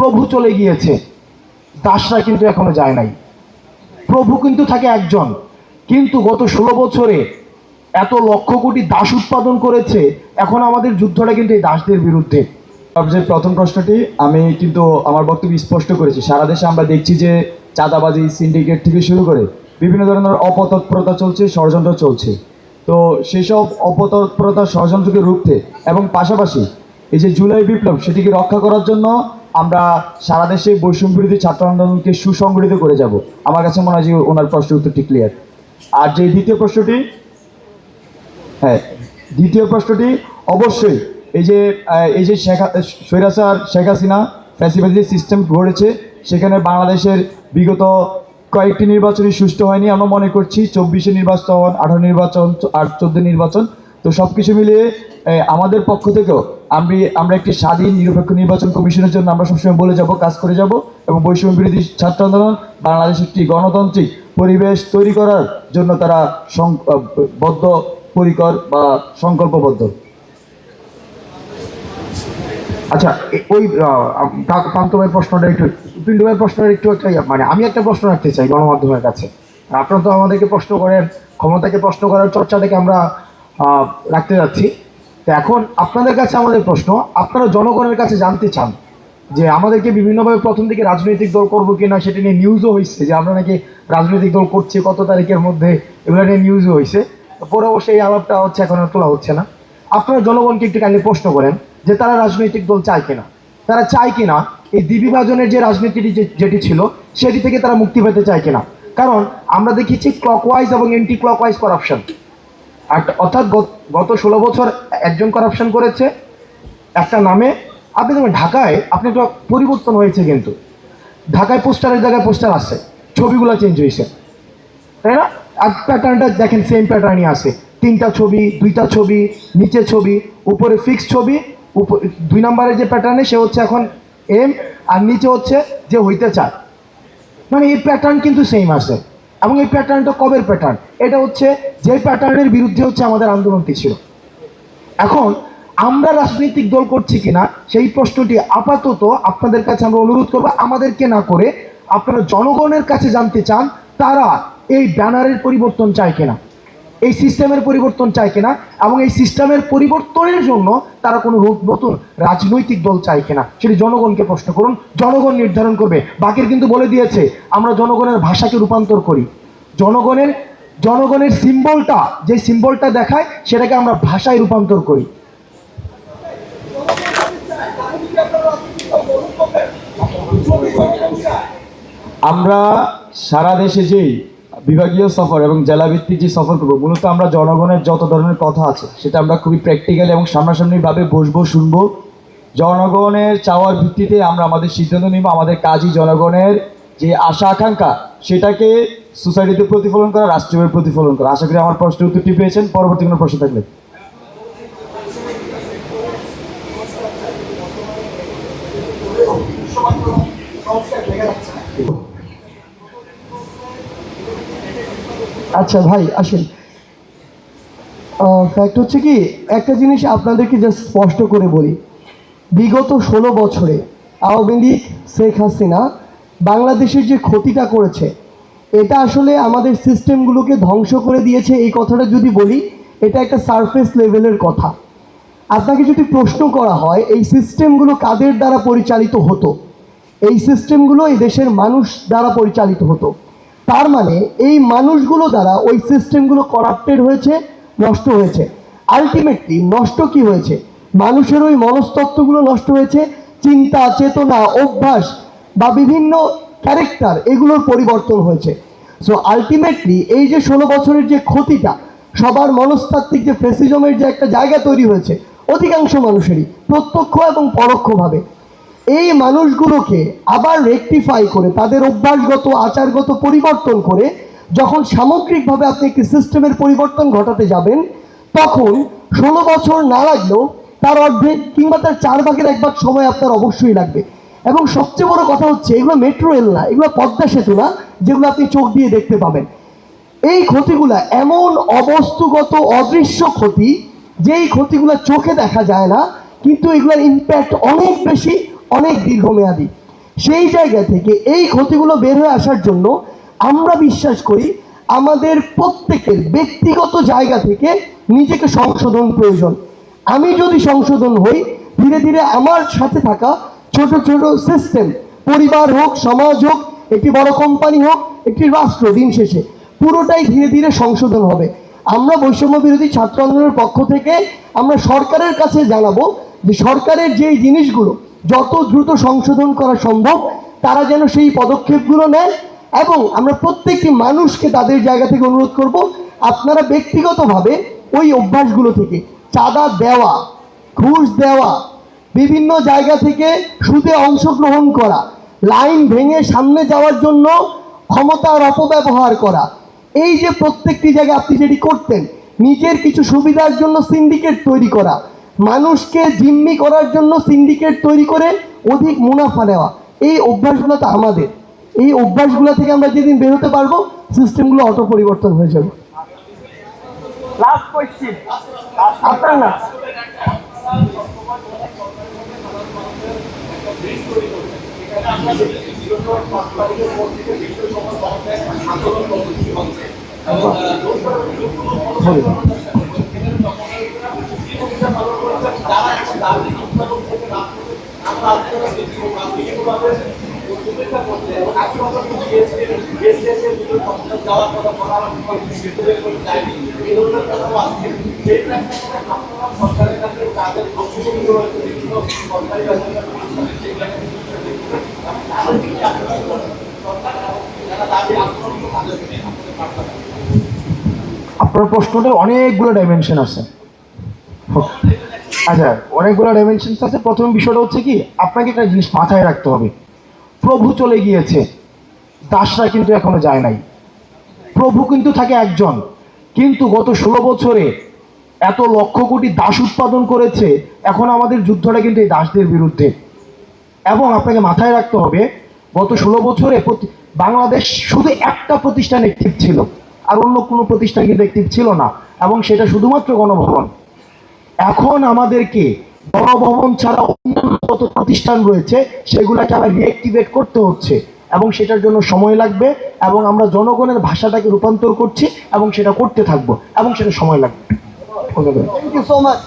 প্রভু চলে গিয়েছে। দাসরা কিন্তু এখনও যায় নাই। প্রভু কিন্তু থাকে একজন। কিন্তু গত ষোলো বছরে এত লক্ষ কোটি দাস উৎপাদন করেছে, এখন আমাদের যুদ্ধটা কিন্তু এই দাসদের বিরুদ্ধে। সবচেয়ে প্রথম প্রশ্নটি, আমি কিন্তু আমার বক্তব্য স্পষ্ট করেছি। সারা দেশে আমরা দেখছি যে চাঁদাবাজি সিন্ডিকেট থেকে শুরু করে বিভিন্ন ধরনের অপতৎপরতা চলছে, ষড়যন্ত্র চলছে। তো সেসব অপতৎপরতা ষড়যন্ত্রকে রুখতে এবং পাশাপাশি এই যে জুলাই বিপ্লব, সেটিকে রক্ষা করার জন্য আমরা সারা দেশে বৈষম্য বিরোধী ছাত্র আন্দোলনকে সুসংগঠিত করে যাব। আমার কাছে মনে হয় যে ওনার প্রশ্নের উত্তরটি ক্লিয়ার আর যে দ্বিতীয় প্রশ্নটি হ্যাঁ দ্বিতীয় প্রশ্নটি, অবশ্যই এই যে এই যে শেখ স্বৈরাচার শেখ হাসিনা ফ্যাসিবাদী সিস্টেম গড়েছে, সেখানে বাংলাদেশের বিগত কয়েকটি নির্বাচনই সুষ্ঠু হয়নি। আমরা মনে করছি চব্বিশে নির্বাচন, আঠারো নির্বাচন, আর চোদ্দ নির্বাচন তো সব কিছু মিলিয়ে আমাদের পক্ষ থেকেও আমি আমরা একটি স্বাধীন নিরপেক্ষ নির্বাচন কমিশনের জন্য আমরা সবসময় বলে যাব কাজ করে যাব এবং বৈষম্য বিরোধী ছাত্র আন্দোলন বাংলাদেশ একটি গণতান্ত্রিক পরিবেশ তৈরি করার জন্য তারা বদ্ধ পরিকর বা সংকল্পবদ্ধ। আচ্ছা ওই প্রান্ত ভাই প্রশ্নটা একটু পিন্টু ভাই প্রশ্নটা একটু একটা মানে আমি একটা প্রশ্ন রাখতে চাই গণমাধ্যমের কাছে। আপনারা তো আমাদেরকে প্রশ্ন করেন ক্ষমতাকে প্রশ্ন করার চর্চাটাকে আমরা আহ, রাখতে যাচ্ছি। তো এখন আপনাদের কাছে আমাদের প্রশ্ন, আপনারা জনগণের কাছে জানতে চান যে আমাদেরকে বিভিন্নভাবে প্রথম দিকে রাজনৈতিক দল করব কি না সেটা নিয়ে নিউজও হয়েছে যে আমরা নাকি রাজনৈতিক দল করছি, কত তারিখের মধ্যে এগুলো নিয়ে নিউজও হয়েছে পরে অবশ্যই এই আলাপটা হচ্ছে, এখন আর তোলা হচ্ছে না। আপনারা জনগণকে একটু কাইন্ডলি প্রশ্ন করেন যে তারা রাজনৈতিক দল চায় কিনা। তারা চায় কিনা এই দ্বিবিভাজনের যে রাজনীতিটি যেটি ছিল, সেটি থেকে তারা মুক্তি পেতে চায় কিনা। কারণ আমরা দেখেছি ক্লকওয়াইজ এবং এন্টি ক্লকওয়াইজ করাপশন অর্থাৎ গত- ষোলো বছর একজন করাপশন করেছে, একটা নামে। আপনি দেখবেন ঢাকায় আপনি একটা পরিবর্তন হয়েছে কিন্তু। ঢাকায় পোস্টারের জায়গায় পোস্টার আছে ছবিগুলো চেঞ্জ হয়েছে। তাই না? আর প্যাটার্নটা দেখেন সেম প্যাটার্নই আছে। তিনটা ছবি, দুইটা ছবি নিচে ছবি, উপরে ফিক্স ছবি দুই নম্বরের যে প্যাটার্নে সে হচ্ছে এখন এম আর নিচে হচ্ছে যে হইতে চায়। মানে এই প্যাটার্ন কিন্তু সেম আছে। এবং এই প্যাটার্নটা কবের প্যাটার্ন এটা হচ্ছে যে প্যাটার্নের বিরুদ্ধে হচ্ছে আমাদের আন্দোলনটি ছিল। এখন আমরা রাজনৈতিক দল করছি কিনা, সেই প্রশ্নটি আপাতত আপনাদের কাছে আমরা অনুরোধ করব, আমাদেরকে না করে আপনারা জনগণের কাছে জানতে চান তারা এই ব্যানারের পরিবর্তন চায় কিনা। এই সিস্টেমের পরিবর্তন চায় কিনা এবং এই সিস্টেমের পরিবর্তনের জন্য তারা কোনো নতুন রাজনৈতিক দল চায় কিনা সেটি জনগণকে প্রশ্ন করুন। জনগণ নির্ধারণ করবে। বাকির কিন্তু বলে দিয়েছে, আমরা জনগণের ভাষাকে রূপান্তর করি। জনগণের জনগণের সিম্বলটা, যে সিম্বলটা দেখায়, সেটাকে আমরা ভাষায় রূপান্তর করি। আমরা সারা দেশে যেই বিভাগীয় সফর এবং জেলাভিত্তিক যে সফর করব, মূলত আমরা জনগণের যত ধরনের কথা আছে, সেটা আমরা খুবই প্র্যাকটিক্যাল এবং সামনাসামনিভাবে বসবো, শুনব। জনগণের চাওয়ার ভিত্তিতে আমরা আমাদের সিদ্ধান্ত নিব, আমাদের কাজই জনগণের যে আশা, আকাঙ্ক্ষা, সেটাকে সোসাইটিতে প্রতিফলন করা রাষ্ট্রীয় প্রতিফলন করা। আশা করি আমার প্রশ্নের উত্তরটি পেয়েছেন, পরবর্তী কোনো প্রশ্ন থাকলে। আচ্ছা ভাই, আসেন। ফ্যাক্ট হচ্ছে কি, একটা জিনিস আপনাদেরকে জাস্ট স্পষ্ট করে বলি। বিগত ষোলো বছরে আওয়ামী লীগ, শেখ হাসিনা বাংলাদেশের যে ক্ষতিটা করেছে, এটা আসলে আমাদের সিস্টেমগুলোকে ধ্বংস করে দিয়েছে, এই কথাটা যদি বলি, এটা একটা সারফেস লেভেলের কথা। আপনাকে যদি প্রশ্ন করা হয়, এই সিস্টেমগুলো কাদের দ্বারা পরিচালিত হতো? এই সিস্টেমগুলো এই দেশের মানুষ দ্বারা পরিচালিত হতো। তার মানে এই মানুষগুলো দ্বারা ওই সিস্টেমগুলো করাপ্টেড হয়েছে, নষ্ট হয়েছে। আলটিমেটলি নষ্ট কি হয়েছে? মানুষের ওই মনস্তত্ত্বগুলো নষ্ট হয়েছে, চিন্তা, চেতনা, অভ্যাস বা বিভিন্ন ক্যারেক্টার এগুলোর পরিবর্তন হয়েছে। সো আলটিমেটলি এই যে ষোলো বছরের যে ক্ষতিটা, সবার মনস্তাত্ত্বিক যে ফেসিজমের যে একটা জায়গা তৈরি হয়েছে, অধিকাংশ মানুষেরই প্রত্যক্ষ এবং পরোক্ষভাবে এই মানুষগুলোকে আবার রেকটিফাই করে, তাদের অভ্যাসগত, আচারগত পরিবর্তন করে, যখন সামগ্রিকভাবে আপনি একটি সিস্টেমের পরিবর্তন ঘটাতে যাবেন, তখন ষোলো বছর না লাগলেও তার অর্ধেক কিংবা তার চার ভাগের এক ভাগ সময় আপনার অবশ্যই লাগবে। এবং সবচেয়ে বড় কথা হচ্ছে, এগুলো মেট্রো রেল না, এগুলো পদ্মা সেতু না, যেগুলো আপনি চোখ দিয়ে দেখতে পাবেন। এই ক্ষতিগুলো এমন অবস্তুগত, অদৃশ্য ক্ষতি, যেই ক্ষতিগুলো চোখে দেখা যায় না, কিন্তু এগুলোর ইম্প্যাক্ট অনেক বেশি অনেক দীর্ঘমেয়াদী। সেই জায়গা থেকে এই ক্ষতিগুলো বের হয়ে আসার জন্য আমরা বিশ্বাস করি আমাদের প্রত্যেকের ব্যক্তিগত জায়গা থেকে নিজেকে সংশোধন প্রয়োজন। আমি যদি সংশোধন হই, ধীরে ধীরে আমার সাথে থাকা ছোট ছোট সিস্টেম পরিবার হোক, সমাজ হোক, একটি বড় কোম্পানি হোক, একটি রাষ্ট্র দিন শেষে, পুরোটাই ধীরে ধীরে সংশোধন হবে। আমরা বৈষম্য বিরোধী ছাত্র আন্দোলনের পক্ষ থেকে আমরা সরকারের কাছে জানাব যে সরকারের যেই জিনিসগুলো যত দ্রুত সংশোধন করা সম্ভব, তারা যেন সেই পদক্ষেপগুলো নেয় এবং আমরা প্রত্যেকটি মানুষকে তাদের জায়গা থেকে অনুরোধ করব, আপনারা ব্যক্তিগতভাবে ওই অভ্যাসগুলো থেকে, চাঁদা দেওয়া, ঘুষ দেওয়া, বিভিন্ন জায়গা থেকে সুদে অংশগ্রহণ করা, লাইন ভেঙে সামনে যাওয়ার জন্য ক্ষমতার অপব্যবহার করা, এই যে প্রত্যেকটি জায়গায় আপনি যেটি করতেন, নিজের কিছু সুবিধার জন্য সিন্ডিকেট তৈরি করা মানুষকে জিম্মি করার জন্য সিন্ডিকেট তৈরি করে অধিক মুনাফা নেওয়া। এই অভ্যাসগুলো তো আমাদের। এই অভ্যাসগুলো থেকে আমরা যেদিন বেরোতে পারব সিস্টেমগুলো অটো পরিবর্তন হয়ে যাবে। লাস্ট কোয়েশ্চেন আপনার না আপনার প্রশ্নটা অনেকগুলো ডাইমেনশন আছে। আচ্ছা অনেকগুলো ডাইমেনশন আছে। প্রথম বিষয়টা হচ্ছে কি, আপনাকে একটা জিনিস মাথায় রাখতে হবে। প্রভু চলে গিয়েছে। দাসরা কিন্তু এখনও যায় নাই। প্রভু কিন্তু থাকে একজন। কিন্তু গত ষোলো বছরে এত লক্ষ কোটি দাস উৎপাদন করেছে, এখন আমাদের যুদ্ধটা কিন্তু এই দাসদের বিরুদ্ধে। এবং আপনাকে মাথায় রাখতে হবে, গত ষোলো বছরে বাংলাদেশ শুধু একটা প্রতিষ্ঠান অ্যাক্টিভ ছিল, আর অন্য কোনো প্রতিষ্ঠান কিন্তু অ্যাক্টিভ ছিল না। এবং সেটা শুধুমাত্র গণভবন। এখন আমাদেরকে গণভবন ছাড়া অন্যান্য কত প্রতিষ্ঠান রয়েছে, সেগুলোকে আবার রিঅ্যাক্টিভেট করতে হচ্ছে। এবং সেটার জন্য সময় লাগবে এবং আমরা জনগণের ভাষাটাকে রূপান্তর করছি এবং সেটা করতে থাকব এবং সেটা সময় লাগবে। Thank you so much